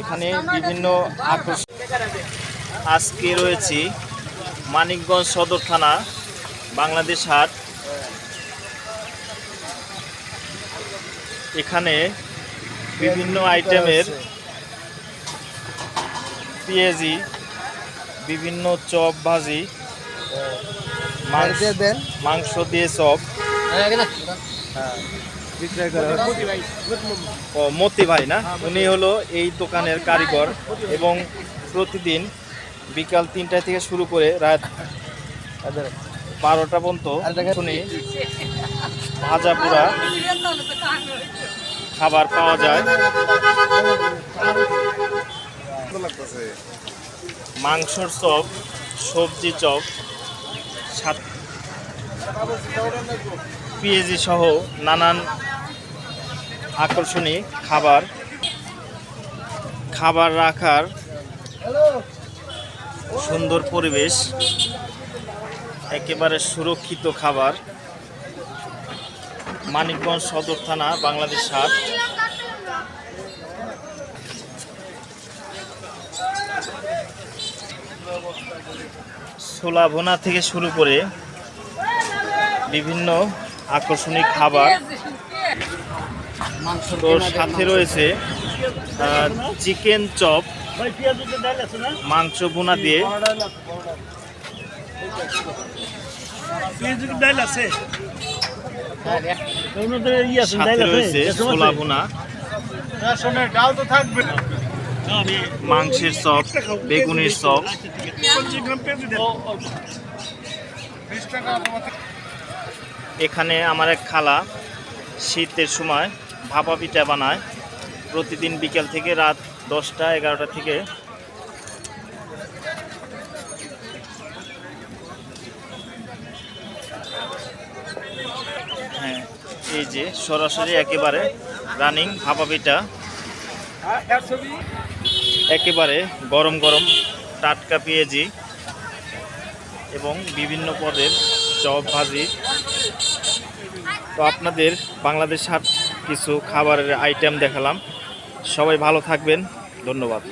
এখানে বিভিন্ন আকর্ষণ আজকে রয়েছি মানিকগঞ্জ সদর থানা বাংলাদেশ হাট। এখানে বিভিন্ন আইটেমের পেঁয়াজি বিভিন্ন চপ ভাজি মাংস মাংস দিয়ে চপ। বিক্রয় করা ও মতি ভাই না? উনি হলো এই দোকানের কারিগর এবং প্রতিদিন বিকাল তিনটা থেকে শুরু করে রাত বারোটা পর্যন্ত শুনি ভাজা পোড়া খাবার পাওয়া যায়। মাংসর চপ সবজি চপ সাত পেঁয়াজি সহ নানান আকর্ষণীয় খাবার খাবার রাখার সুন্দর পরিবেশ, একেবারে সুরক্ষিত খাবার। মানিকগঞ্জ সদর থানা, বাংলাদেশ হাট। ছোলা ভোনা থেকে শুরু করে বিভিন্ন আকর্ষণীয় খাবার। তো সাথে রয়েছে চিকেন চপ, মাংস বোনা দিয়ে। রয়েছে বোনা মাংসের চপ, বেগুনের চপ। এখানে আমার এক খালা শীতের সময় ভাপা পিঠা বানায়। প্রতিদিন বিকেল থেকে রাত দশটা, এগারোটা থেকে। হ্যাঁ এই যে সরাসরি একেবারে রানিং ভাপা পিঠা। একেবারে গরম গরম টাটকা পেঁয়াজি এবং বিভিন্ন পদের চপ ভাজি। তো আপনাদের বাংলাদেশ হাট কিছু খাবারের আইটেম দেখালাম। সবাই ভালো থাকবেন। ধন্যবাদ।